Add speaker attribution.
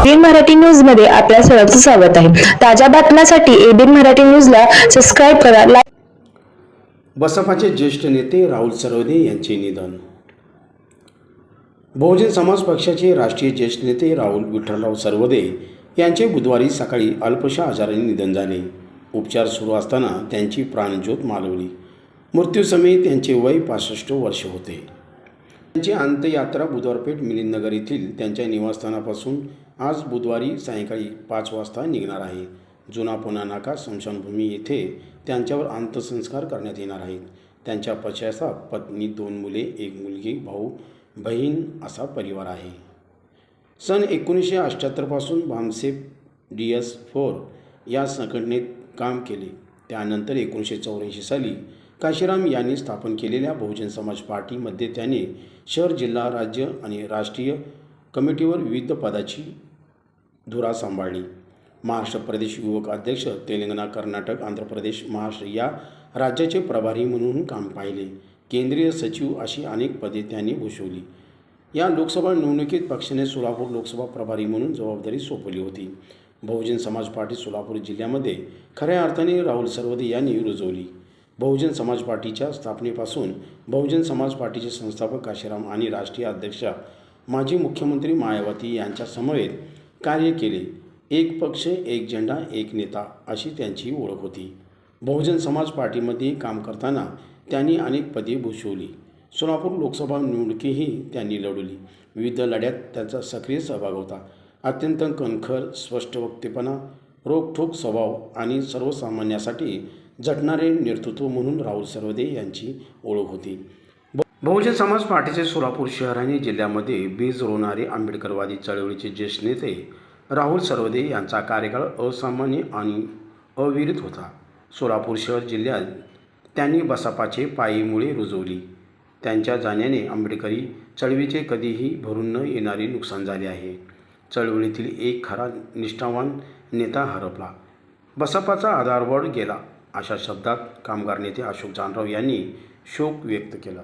Speaker 1: ABN Marathi न्यूजमध्ये आपल्या सर्वांचं स्वागत आहे. ताज्या बातम्यांसाठी एबीएन मराठी न्यूजला सबस्क्राईब करा लाईक
Speaker 2: बसपाचे ज्येष्ठ नेते राहुल सरवदे यांचे निधन. बहुजन समाज पक्षाचे राष्ट्रीय ज्येष्ठ नेते राहुल विठ्ठलराव सरवदे यांचे बुधवारी सकाळी अल्पशा आजाराने निधन झाले. उपचार सुरू असताना त्यांची प्राणज्योत मालवली. मृत्यूसमयी त्यांचे वय पासष्ट वर्ष होते. त्यांची अंत्ययात्रा बुधवारपेठ मिलिंदनगर येथील त्यांच्या निवासस्थानापासून आज बुधवारी सायंकाळी पाच वाजता निघणार आहे. जुना पुणा नाका स्मशानभूमी येथे त्यांच्यावर अंत्यसंस्कार करण्यात येणार आहेत. त्यांच्या पश्चाचा पत्नी दोन मुले एक मुलगी भाऊ बहीण असा परिवार आहे. सन एकोणीसशे अठ्ठ्याहत्तरपासून भामसेप डी एस फोर या संघटनेत काम केले. त्यानंतर एकोणीसशे चौऱ्याऐंशी साली काशीराम यांनी स्थापन केलेल्या बहुजन समाज पार्टीमध्ये त्याने शहर जिल्हा राज्य आणि राष्ट्रीय कमिटीवर विविध पदाची धुरा सांभाळली. महाराष्ट्र प्रदेश युवक अध्यक्ष तेलंगणा कर्नाटक आंध्र प्रदेश महाराष्ट्र या राज्याचे प्रभारी म्हणून काम पाहिले. केंद्रीय सचिव अशी अनेक पदे त्यांनी भूषवली. या लोकसभा निवडणुकीत पक्षाने सोलापूर लोकसभा प्रभारी म्हणून जबाबदारी सोपवली होती. बहुजन समाज पार्टी सोलापूर जिल्ह्यामध्ये खऱ्या अर्थाने राहुल सरवदे यांनी रुजवली. बहुजन समाज पार्टीच्या स्थापनेपासून बहुजन समाज पार्टीचे संस्थापक काशीराम आणि राष्ट्रीय अध्यक्षा माजी मुख्यमंत्री मायावती यांच्या समवेत कार्य केले. एक पक्ष एक झेंडा एक नेता अशी त्यांची ओळख होती. बहुजन समाज पार्टीमध्ये काम करताना त्यांनी अनेक पदे भूषवली. सोलापूर लोकसभा निवडणुकीही त्यांनी लढवली. विविध लढ्यात त्यांचा सक्रिय सहभाग होता. अत्यंत कणखर स्पष्ट वक्तेपणा रोखठोक स्वभाव आणि सर्वसामान्यासाठी झटणारे नेतृत्व म्हणून राहुल सर्वदे यांची ओळख होती. बहुजन समाज पार्टीचे सोलापूर शहर आणि जिल्ह्यामध्ये बीज रोवणारे आंबेडकरवादी चळवळीचे ज्येष्ठ नेते राहुल सर्वदे यांचा कार्यकाळ असामान्य आणि अविरित होता. सोलापूर शहर जिल्ह्यात त्यांनी बसपाचे पायीमुळे रुजवली. त्यांच्या जाण्याने आंबेडकरी चळवळीचे कधीही भरून न येणारे नुकसान झाले आहे. चळवळीतील एक खरा निष्ठावान नेता हरपला. बसपाचा आधारवड गेला. अशा शब्दात कामगार नेते अशोक जानराव यांनी शोक व्यक्त केला.